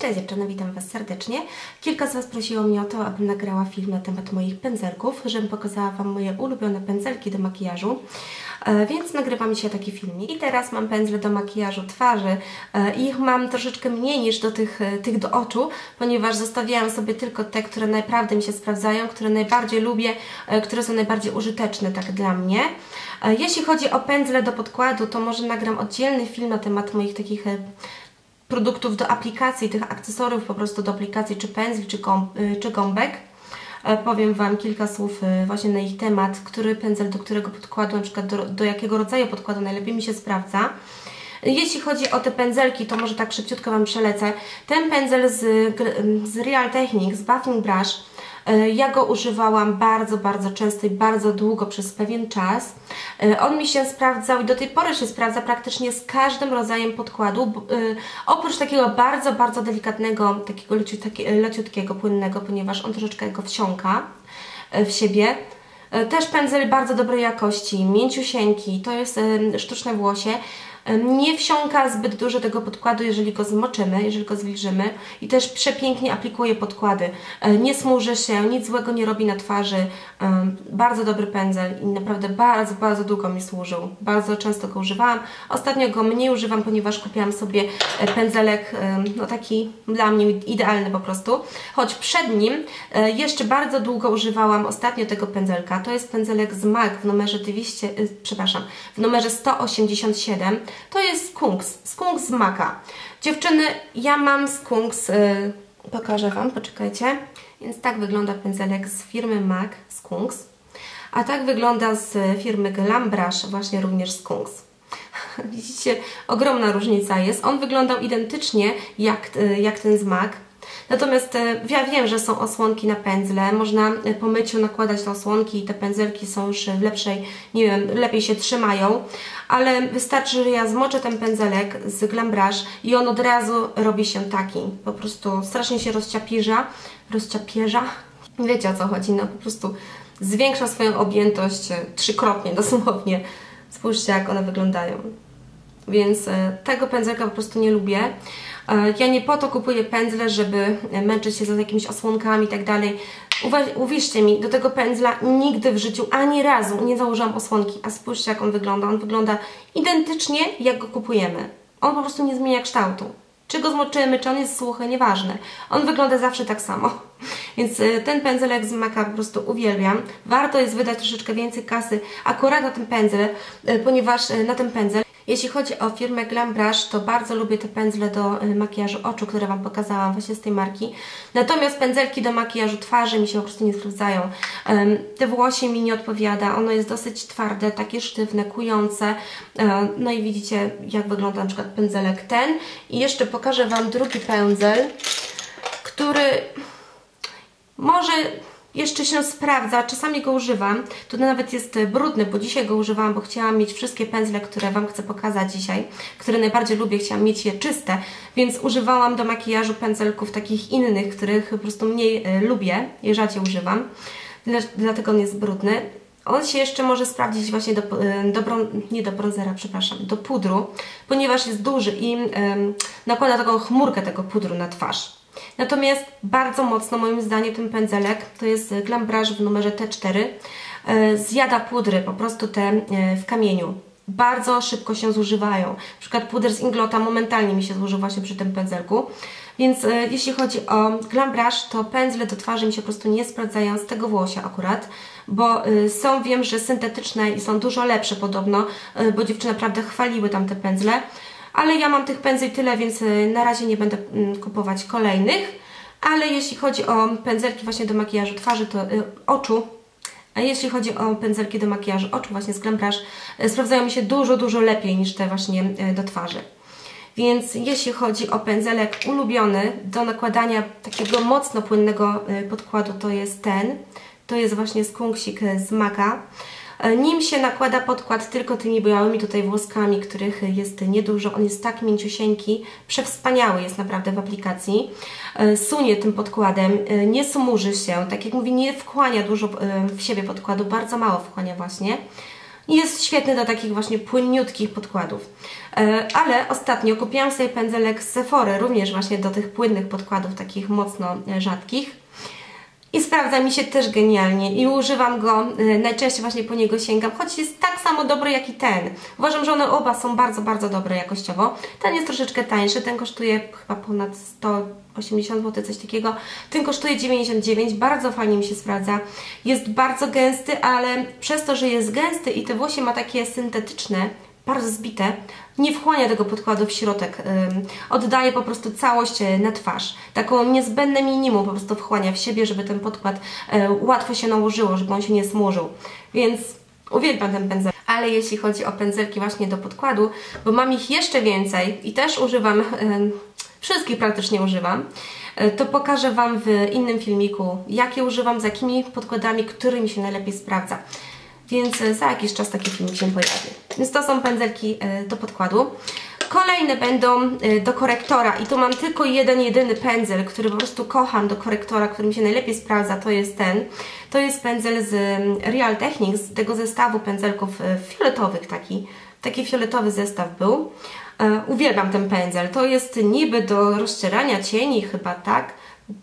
Cześć dziewczyny, witam Was serdecznie. Kilka z Was prosiło mnie o to, abym nagrała film na temat moich pędzelków, żebym pokazała Wam moje ulubione pędzelki do makijażu. E, więc nagrywa mi się taki filmik. I teraz mam pędzle do makijażu twarzy. E, ich mam troszeczkę mniej niż do tych, e, tych do oczu, ponieważ zostawiałam sobie tylko te, które naprawdę mi się sprawdzają, które najbardziej lubię, e, które są najbardziej użyteczne tak dla mnie. E, jeśli chodzi o pędzle do podkładu, to może nagram oddzielny film na temat moich takich produktów do aplikacji, tych akcesoriów po prostu do aplikacji, czy pędzli, czy, gąb, y, czy gąbek. E, Powiem Wam kilka słów y, właśnie na ich temat, który pędzel do którego podkładu, na przykład do, do jakiego rodzaju podkładu najlepiej mi się sprawdza. Jeśli chodzi o te pędzelki, to może tak szybciutko Wam przelecę. Ten pędzel z, z Real Techniques, z Buffing Brush, ja go używałam bardzo, bardzo często i bardzo długo przez pewien czas. E, On mi się sprawdzał i do tej pory się sprawdza praktycznie z każdym rodzajem podkładu, y, oprócz takiego bardzo, bardzo delikatnego, takiego leciut, taki, leciutkiego, płynnego, ponieważ on troszeczkę go wsiąka e, w siebie. E, Też pędzel bardzo dobrej jakości, mięciusieńki, to jest e, sztuczne włosie. Nie wsiąka zbyt dużo tego podkładu, jeżeli go zmoczymy, jeżeli go zwilżymy i też przepięknie aplikuje podkłady. E, Nie smuży się, nic złego nie robi na twarzy. Bardzo dobry pędzel i naprawdę bardzo, bardzo długo mi służył. Bardzo często go używałam. Ostatnio go mniej używam, ponieważ kupiłam sobie e, pędzelek no taki dla mnie idealny po prostu. Choć przed nim e, jeszcze bardzo długo używałam ostatnio tego pędzelka. To jest pędzelek z MAC w numerze 200, y, przepraszam, w numerze 187. To jest Skunks, Skunks z MACa. Dziewczyny, ja mam Skunks, y, pokażę Wam, poczekajcie. Więc tak wygląda pędzelek z firmy MAC, Skunks. A tak wygląda z firmy Glam Brush, właśnie również Skunks. Widzicie, ogromna różnica jest. On wyglądał identycznie jak, y, jak ten z MAC. Natomiast e, ja wiem, że są osłonki na pędzle, można e, po myciu nakładać te osłonki i te pędzelki są już w lepszej, nie wiem, lepiej się trzymają, ale wystarczy, że ja zmoczę ten pędzelek z Glam Brush i on od razu robi się taki, po prostu strasznie się rozciapierza, rozciapierza, wiecie o co chodzi, no po prostu zwiększa swoją objętość e, trzykrotnie dosłownie. Spójrzcie jak one wyglądają. Więc tego pędzelka po prostu nie lubię. E, Ja nie po to kupuję pędzle, żeby męczyć się z jakimiś osłonkami i tak dalej. Uwierzcie mi, do tego pędzla nigdy w życiu ani razu nie założyłam osłonki. A spójrzcie jak on wygląda. On wygląda identycznie jak go kupujemy. On po prostu nie zmienia kształtu. Czy go zmoczymy, czy on jest suchy, nieważne. On wygląda zawsze tak samo. Więc e, ten pędzelek z Maca po prostu uwielbiam. Warto jest wydać troszeczkę więcej kasy akurat na ten pędzel, e, ponieważ na ten pędzel jeśli chodzi o firmę Glam Brush, to bardzo lubię te pędzle do y, makijażu oczu, które Wam pokazałam właśnie z tej marki. Natomiast pędzelki do makijażu twarzy mi się po prostu nie sprawdzają. Te włosie mi nie odpowiada, ono jest dosyć twarde, takie sztywne, kujące. E, No i widzicie jak wygląda na przykład pędzelek ten. I jeszcze pokażę Wam drugi pędzel, który może jeszcze się sprawdza, czasami go używam. Tu nawet jest brudny, bo dzisiaj go używałam, bo chciałam mieć wszystkie pędzle, które Wam chcę pokazać dzisiaj, które najbardziej lubię, chciałam mieć je czyste, więc używałam do makijażu pędzelków takich innych, których po prostu mniej e, lubię i rzadziej używam, Dla, dlatego on jest brudny. On się jeszcze może sprawdzić właśnie do, e, do bron, nie do bronzera, przepraszam, do pudru, ponieważ jest duży i em, nakłada taką chmurkę tego pudru na twarz. Natomiast bardzo mocno moim zdaniem ten pędzelek, to jest Glam Brush w numerze T4, e, zjada pudry, po prostu te e, w kamieniu. Bardzo szybko się zużywają. Na przykład puder z Inglota momentalnie mi się złożył właśnie przy tym pędzelku. Więc e, jeśli chodzi o Glam to pędzle do twarzy mi się po prostu nie sprawdzają z tego włosia akurat, bo są, wiem, że syntetyczne i są dużo lepsze podobno, bo dziewczyny naprawdę chwaliły tam te pędzle ale ja mam tych pędzli tyle, więc y, na razie nie będę mm, kupować kolejnych. Ale jeśli chodzi o pędzelki właśnie do makijażu twarzy, to y, oczu, a jeśli chodzi o pędzelki do makijażu oczu właśnie z Glam Brush, y, sprawdzają mi się dużo, dużo lepiej niż te właśnie y, do twarzy. Więc jeśli chodzi o pędzelek ulubiony do nakładania takiego mocno płynnego y, podkładu, to jest ten. To jest właśnie skunksik y, z Maca. E, Nim się nakłada podkład tylko tymi białymi tutaj włoskami, których jest niedużo. On jest tak mięciusieńki, przewspaniały jest naprawdę w aplikacji. E, Sunie tym podkładem, e, nie smuży się, tak jak mówię, nie wchłania dużo w siebie podkładu, bardzo mało wchłania właśnie. Jest świetny do takich właśnie płynniutkich podkładów. Ale ostatnio kupiłam sobie pędzelek z Sephory, również właśnie do tych płynnych podkładów, takich mocno rzadkich. I sprawdza mi się też genialnie i używam go, y, najczęściej właśnie po niego sięgam, choć jest tak samo dobry jak i ten. Uważam, że one oba są bardzo, bardzo dobre jakościowo. Ten jest troszeczkę tańszy, ten kosztuje chyba ponad 180 zł, coś takiego. Ten kosztuje 99, bardzo fajnie mi się sprawdza. Jest bardzo gęsty, ale przez to, że jest gęsty i te włosie ma takie syntetyczne, bardzo zbite, nie wchłania tego podkładu w środek, oddaje po prostu całość e, na twarz. Taką niezbędne minimum po prostu wchłania w siebie, żeby ten podkład e, łatwo się nałożyło, żeby on się nie smurzył. Więc uwielbiam ten pędzel. Ale jeśli chodzi o pędzelki właśnie do podkładu, bo mam ich jeszcze więcej i też używam, wszystkich praktycznie używam, e, to pokażę Wam w innym filmiku, jakie używam, z jakimi podkładami, którymi się najlepiej sprawdza więc e, za jakiś czas taki filmik się pojawi. Więc to są pędzelki e, do podkładu. Kolejne będą e, do korektora i tu mam tylko jeden, jedyny pędzel, który po prostu kocham do korektora, który mi się najlepiej sprawdza, to jest ten. To jest pędzel z Real Techniques, z tego zestawu pędzelków fioletowych taki. Taki fioletowy zestaw był. Uwielbiam ten pędzel. To jest niby do rozcierania cieni chyba, tak?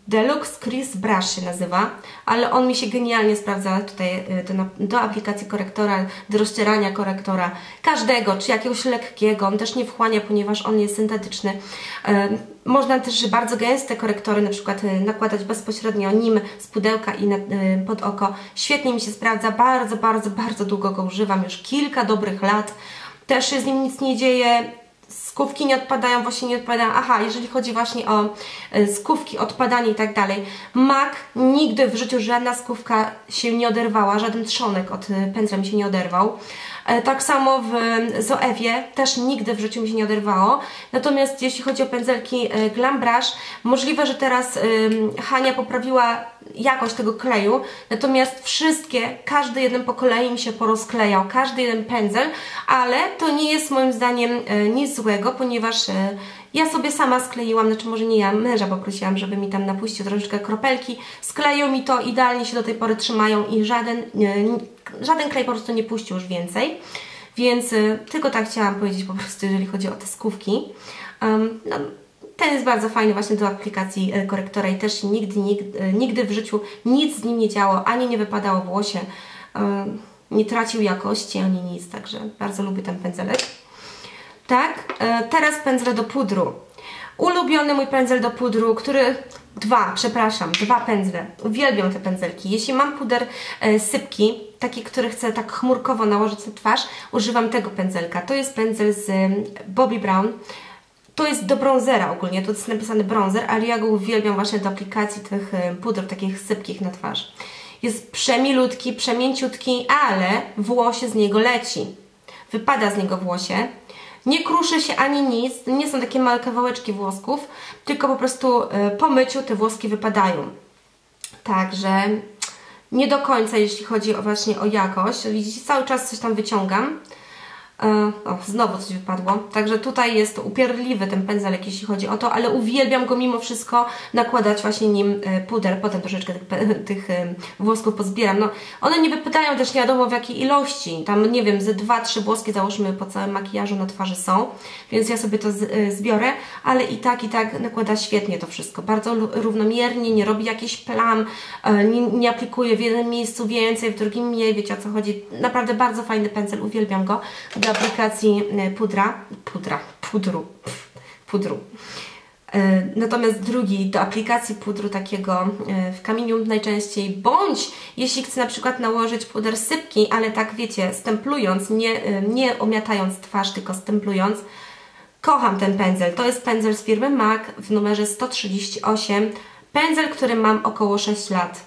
Deluxe Crease Brush się nazywa, ale on mi się genialnie sprawdza tutaj y, do, do, aplikacji korektora, do rozcierania korektora każdego, czy jakiegoś lekkiego, on też nie wchłania, ponieważ on jest syntetyczny. Y, można też bardzo gęste korektory na przykład y, nakładać bezpośrednio nim z pudełka i pod oko. Świetnie mi się sprawdza, bardzo, bardzo, bardzo długo go używam, już kilka dobrych lat. Też się z nim nic nie dzieje, skówki nie odpadają, właśnie nie odpadają. Aha, jeżeli chodzi właśnie o e, skówki, odpadanie i tak dalej. MAC nigdy w życiu żadna skówka się nie oderwała, żaden trzonek od e, pędzla mi się nie oderwał. E, tak samo w Zoewie też nigdy w życiu mi się nie oderwało. Natomiast jeśli chodzi o pędzelki Glam Brush, możliwe, że teraz Hania poprawiła jakość tego kleju, natomiast wszystkie, każdy jeden po kolei mi się porozklejał, każdy jeden pędzel, ale to nie jest moim zdaniem nic złego, ponieważ ja sobie sama skleiłam, znaczy może nie ja, męża poprosiłam, żeby mi tam napuścił troszeczkę kropelki, skleją mi to, idealnie się do tej pory trzymają i żaden, żaden klej po prostu nie puścił już więcej. Więc y, tylko tak chciałam powiedzieć po prostu, jeżeli chodzi o te skówki. Um, no, ten jest bardzo fajny właśnie do aplikacji y, korektora i też nigdy, nigdy, nigdy w życiu nic z nim nie działo, ani nie wypadało włosie, um, nie tracił jakości, ani nic, także bardzo lubię ten pędzelek. Tak, teraz pędzle do pudru. Ulubiony mój pędzel do pudru, który Dwa, przepraszam, dwa pędzle. Uwielbiam te pędzelki. Jeśli mam puder e, sypki, taki, który chcę tak chmurkowo nałożyć na twarz, używam tego pędzelka. To jest pędzel z Bobbi Brown. To jest do bronzera ogólnie, to jest napisany bronzer, ale ja go uwielbiam właśnie do aplikacji tych e, puder takich sypkich na twarz. Jest przemilutki, przemięciutki, ale włosie z niego leci. Wypada z niego włosie. Nie kruszy się ani nic, nie są takie małe kawałeczki włosków, tylko po prostu e, po myciu te włoski wypadają. Także nie do końca, jeśli chodzi o właśnie o jakość. Widzicie, cały czas coś tam wyciągam. E, o, znowu coś wypadło. Także tutaj jest upierdliwy ten pędzelek, jeśli chodzi o to, ale uwielbiam go mimo wszystko nakładać właśnie nim e, puder. Potem troszeczkę tych, tych e, włosków pozbieram. No, one nie wypadają też nie wiadomo w jakiej ilości. Tam, nie wiem, ze dwa, trzy włoski załóżmy po całym makijażu na twarzy są, więc ja sobie to zbiorę, ale i tak, i tak nakłada świetnie to wszystko. Bardzo równomiernie, nie robi jakichś plam, nie, nie aplikuje w jednym miejscu więcej, w drugim mniej, wiecie o co chodzi. Naprawdę bardzo fajny pędzel, uwielbiam go aplikacji e, pudra, pudra, pudru, pudru. E, natomiast drugi do aplikacji pudru takiego e, w kamieniu najczęściej, bądź jeśli chcę na przykład nałożyć puder sypki, ale tak wiecie, stemplując, nie, nie omiatając twarz, tylko stemplując, kocham ten pędzel. To jest pędzel z firmy MAC w numerze 138. Pędzel, który mam około 6 lat.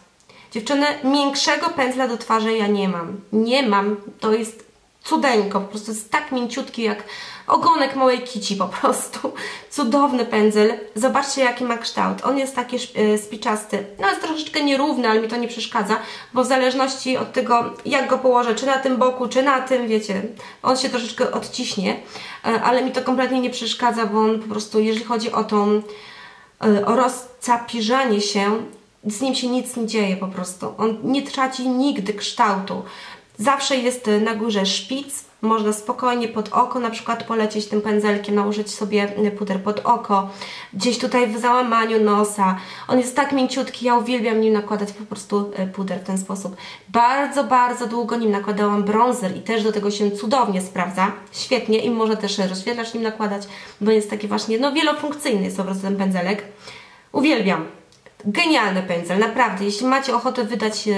Dziewczyny, większego pędzla do twarzy ja nie mam. Nie mam. To jest cudeńko, po prostu jest tak mięciutki jak ogonek małej kici po prostu. Cudowny pędzel. Zobaczcie jaki ma kształt. On jest taki e, spiczasty. No jest troszeczkę nierówny, ale mi to nie przeszkadza, bo w zależności od tego jak go położę, czy na tym boku, czy na tym, wiecie, on się troszeczkę odciśnie, e, ale mi to kompletnie nie przeszkadza, bo on po prostu, jeżeli chodzi o tą e, o rozcapiżanie się, z nim się nic nie dzieje po prostu. On nie traci nigdy kształtu Zawsze jest na górze szpic, można spokojnie pod oko na przykład polecieć tym pędzelkiem, nałożyć sobie puder pod oko, gdzieś tutaj w załamaniu nosa. On jest tak mięciutki, ja uwielbiam nim nakładać po prostu e, puder w ten sposób. Bardzo, bardzo długo nim nakładałam bronzer i też do tego się cudownie sprawdza. Świetnie i można też rozświetlacz nim nakładać, bo jest taki właśnie, no wielofunkcyjny jest po prostu ten pędzelek. Uwielbiam. Genialny pędzel, naprawdę. Jeśli macie ochotę wydać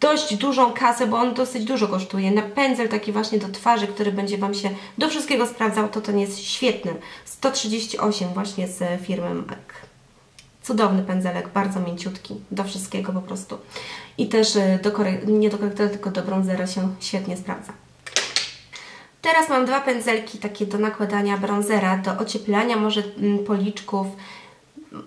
dość dużą kasę, bo on dosyć dużo kosztuje. Na pędzel taki właśnie do twarzy, który będzie Wam się do wszystkiego sprawdzał, to ten jest świetny. 138 właśnie z firmy MAC. Cudowny pędzelek, bardzo mięciutki, do wszystkiego po prostu. I też y, do nie do korektora, tylko do bronzera się świetnie sprawdza. Teraz mam dwa pędzelki takie do nakładania bronzera, do ocieplania może mm, policzków,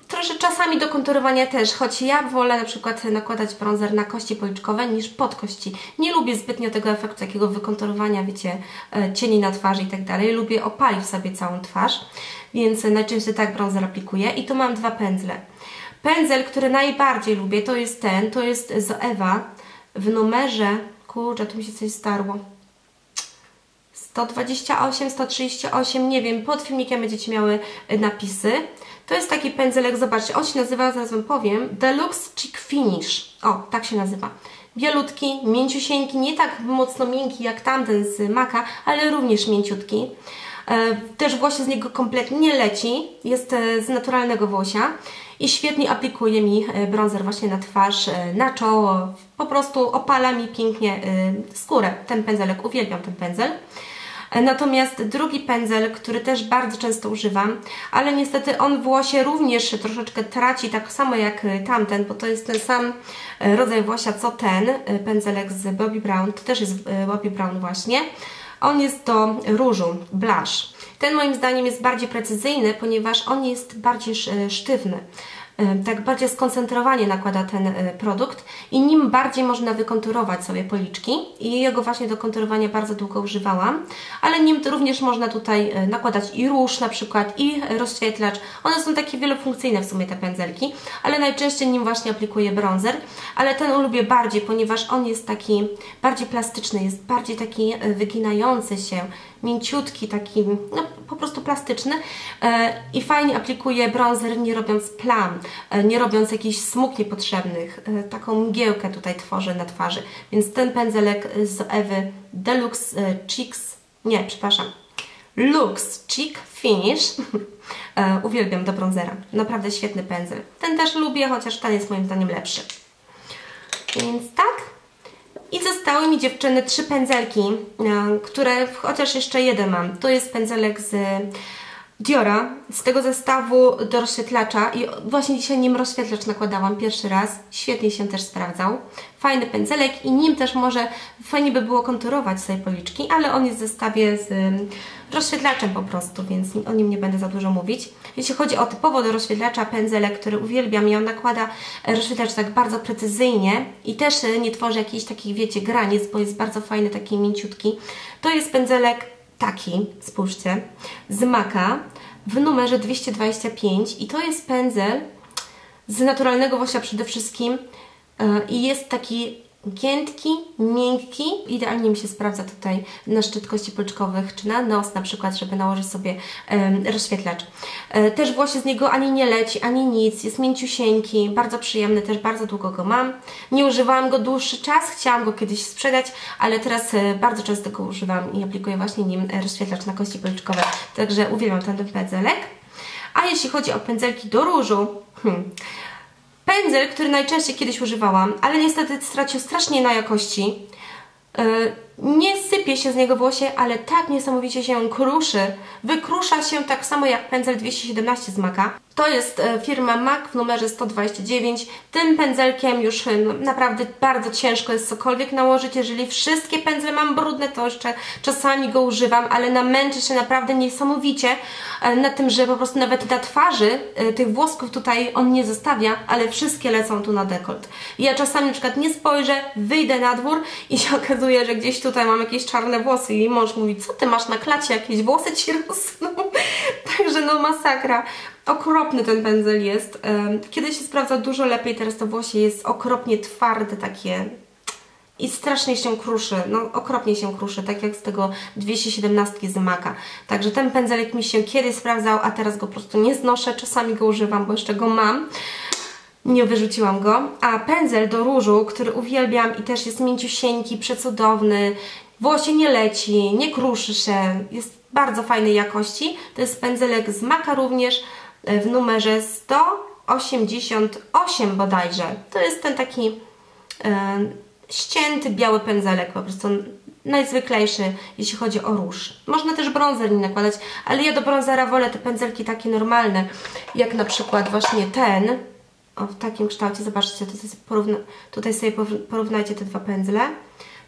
Trosze czasami do konturowania też, choć ja wolę na przykład nakładać bronzer na kości policzkowe niż pod kości. Nie lubię zbytnio tego efektu takiego wykonturowania, wiecie, e, cieni na twarzy i tak dalej. Lubię opalić sobie całą twarz, więc najczęściej tak bronzer aplikuję. I tu mam dwa pędzle. Pędzel, który najbardziej lubię, to jest ten, to jest Zoewa w numerze, kurczę, tu mi się coś starło. 128, 138, nie wiem, pod filmikiem będziecie miały napisy. To jest taki pędzelek, zobaczcie, on się nazywa, zaraz Wam powiem, Deluxe Cheek Finish. O, tak się nazywa. Bielutki, mięciusieńki, nie tak mocno miękki jak tamten z Maka, ale również mięciutki. E, też włosie z niego kompletnie nie leci, jest e, z naturalnego włosia i świetnie aplikuje mi e, bronzer właśnie na twarz, na czoło, po prostu opala mi pięknie skórę. Ten pędzelek, uwielbiam ten pędzel. Natomiast drugi pędzel, który też bardzo często używam, ale niestety on włosie również troszeczkę traci, tak samo jak tamten, bo to jest ten sam e, rodzaj włosia co ten e, pędzelek z Bobbi Brown, to też jest Bobbi Brown właśnie. On jest do różu, blush. Ten moim zdaniem jest bardziej precyzyjny, ponieważ on jest bardziej sztywny tak bardziej skoncentrowanie nakłada ten e, produkt i nim bardziej można wykonturować sobie policzki. I jego właśnie do konturowania bardzo długo używałam, ale nim również można tutaj e, nakładać i róż na przykład i rozświetlacz. One są takie wielofunkcyjne w sumie te pędzelki, ale najczęściej nim właśnie aplikuję bronzer, ale ten lubię bardziej, ponieważ on jest taki bardziej plastyczny, jest bardziej taki e, wyginający się, mięciutki, taki no, po prostu plastyczny e, i fajnie aplikuje bronzer nie robiąc plam, e, nie robiąc jakichś smug niepotrzebnych. E, taką mgiełkę tutaj tworzę na twarzy. Więc ten pędzelek z Ewy Deluxe e, Cheeks, nie, przepraszam, Lux Cheek Finish e, uwielbiam do bronzera. Naprawdę świetny pędzel. Ten też lubię, chociaż ten jest moim zdaniem lepszy. Więc tak, i zostały mi dziewczyny trzy pędzelki, e, które chociaż jeszcze jeden mam. To jest pędzelek z Diora, z tego zestawu do rozświetlacza i właśnie dzisiaj nim rozświetlacz nakładałam pierwszy raz. Świetnie się też sprawdzał. Fajny pędzelek i nim też może fajnie by było konturować sobie policzki, ale on jest w zestawie z rozświetlaczem po prostu, więc o nim nie będę za dużo mówić. Jeśli chodzi o typowo do rozświetlacza pędzelek, który uwielbiam i on nakłada rozświetlacz tak bardzo precyzyjnie i też nie tworzy jakichś takich, wiecie, granic, bo jest bardzo fajny, taki mięciutki. To jest pędzelek taki, spójrzcie, z Maka w numerze 225 i to jest pędzel z naturalnego włosia przede wszystkim yy, i jest taki giętki, miękki. Idealnie mi się sprawdza tutaj na szczyt kości policzkowych, czy na nos na przykład, żeby nałożyć sobie rozświetlacz. E, też włosie z niego ani nie leci, ani nic. Jest mięciusieńki, bardzo przyjemny, też bardzo długo go mam. Nie używałam go dłuższy czas, chciałam go kiedyś sprzedać, ale teraz e, bardzo często go używam i aplikuję właśnie nim rozświetlacz na kości policzkowe. Także uwielbiam ten pędzelek. A jeśli chodzi o pędzelki do różu, hmm, Pędzel, który najczęściej kiedyś używałam, ale niestety stracił strasznie na jakości. E, nie sypie się z niego włosie, ale tak niesamowicie się kruszy. Wykrusza się tak samo jak pędzel 217 z Maka. To jest e, firma MAC w numerze 129. Tym pędzelkiem już e, no, naprawdę bardzo ciężko jest cokolwiek nałożyć. Jeżeli wszystkie pędzle mam brudne, to jeszcze czasami go używam, ale namęczę się naprawdę niesamowicie e, na tym, że po prostu nawet na twarzy tych włosków tutaj on nie zostawia, ale wszystkie lecą tu na dekolt. Ja czasami na przykład nie spojrzę, wyjdę na dwór i się okazuje, że gdzieś tutaj mam jakieś czarne włosy i mąż mówi, co ty masz na klacie, jakieś włosy ci rosną? Także no masakra. Okropny ten pędzel jest. Kiedyś się sprawdza dużo lepiej, teraz to włosie jest okropnie twarde, takie i strasznie się kruszy, no okropnie się kruszy, tak jak z tego 217 z Maka. Także ten pędzelek mi się kiedyś sprawdzał, a teraz go po prostu nie znoszę, czasami go używam, bo jeszcze go mam. Nie wyrzuciłam go. A pędzel do różu, który uwielbiam i też jest mięciusieńki, przecudowny, włosie nie leci, nie kruszy się, jest bardzo fajnej jakości. To jest pędzelek z Maka również e, w numerze 188 bodajże. To jest ten taki e, ścięty biały pędzelek, po prostu najzwyklejszy, jeśli chodzi o róż. Można też brązer nie nakładać, ale ja do brązera wolę te pędzelki takie normalne, jak na przykład właśnie ten, o, w takim kształcie, zobaczcie, tutaj, porówna, tutaj sobie porównajcie te dwa pędzle.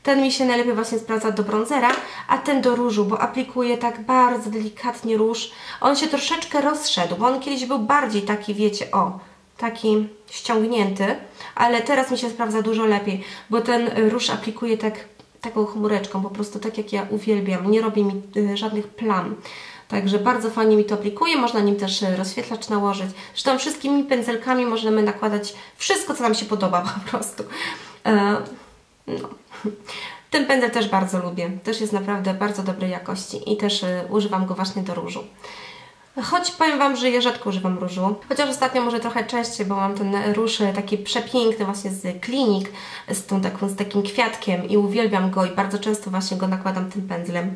Ten mi się najlepiej właśnie sprawdza do bronzera, a ten do różu, bo aplikuje tak bardzo delikatnie róż. On się troszeczkę rozszedł, bo on kiedyś był bardziej taki, wiecie, o, taki ściągnięty, ale teraz mi się sprawdza dużo lepiej, bo ten róż aplikuje tak, taką chmureczką, po prostu tak jak ja uwielbiam, nie robi mi y, żadnych plam. Także bardzo fajnie mi to aplikuje, można nim też y, rozświetlacz nałożyć. Zresztą wszystkimi pędzelkami możemy nakładać wszystko, co nam się podoba po prostu. E, no. Ten pędzel też bardzo lubię, też jest naprawdę bardzo dobrej jakości i też y, używam go właśnie do różu. Choć powiem Wam, że ja rzadko używam różu, chociaż ostatnio może trochę częściej, bo mam ten róż taki przepiękny właśnie z klinik, z, tą z takim kwiatkiem i uwielbiam go i bardzo często właśnie go nakładam tym pędzlem.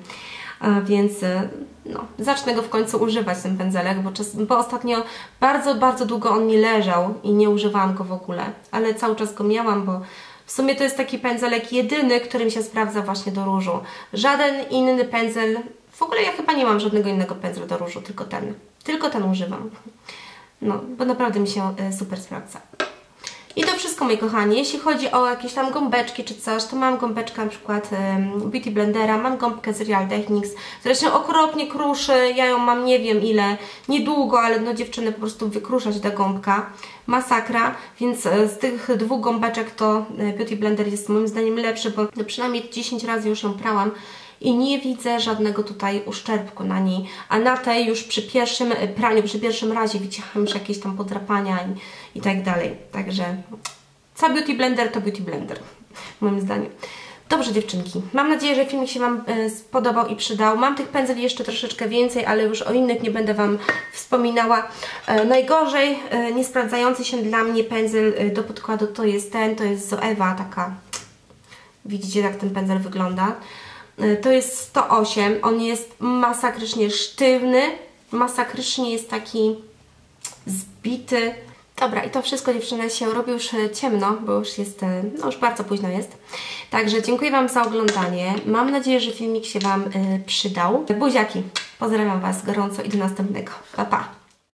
Więc e, no, zacznę go w końcu używać, ten pędzelek, bo, czas, bo ostatnio bardzo, bardzo długo on mi leżał i nie używałam go w ogóle, ale cały czas go miałam, bo w sumie to jest taki pędzelek jedyny, którym się sprawdza właśnie do różu. Żaden inny pędzel w ogóle ja chyba nie mam żadnego innego pędzla do różu, tylko ten. Tylko ten używam. No, bo naprawdę mi się e, super sprawdza. I to wszystko, moi kochani. Jeśli chodzi o jakieś tam gąbeczki czy coś, to mam gąbeczkę na przykład um, Beauty Blendera, mam gąbkę z Real Techniques, która się okropnie kruszy, ja ją mam nie wiem ile, niedługo, ale no dziewczyny po prostu wykruszać ta gąbka, masakra, więc e, z tych dwóch gąbeczek to e, Beauty Blender jest moim zdaniem lepszy, bo przynajmniej 10 razy już ją prałam i nie widzę żadnego tutaj uszczerbku na niej, a na tej już przy pierwszym praniu, przy pierwszym razie widziałam już jakieś tam podrapania i, i tak dalej. Także co Beauty Blender to Beauty Blender, moim zdaniem. Dobrze dziewczynki, mam nadzieję, że filmik się Wam e, spodobał i przydał. Mam tych pędzeli jeszcze troszeczkę więcej, ale już o innych nie będę Wam wspominała. E, najgorzej e, nie sprawdzający się dla mnie pędzel do podkładu to jest ten, to jest Zoewa, taka, widzicie jak ten pędzel wygląda. To jest 108, on jest masakrycznie sztywny, masakrycznie jest taki zbity. Dobra, i to wszystko dziewczyny się robi już e, ciemno, bo już jest, e, no już bardzo późno jest. Także dziękuję Wam za oglądanie. Mam nadzieję, że filmik się Wam y, przydał. Buziaki, pozdrawiam Was gorąco i do następnego. Pa, pa!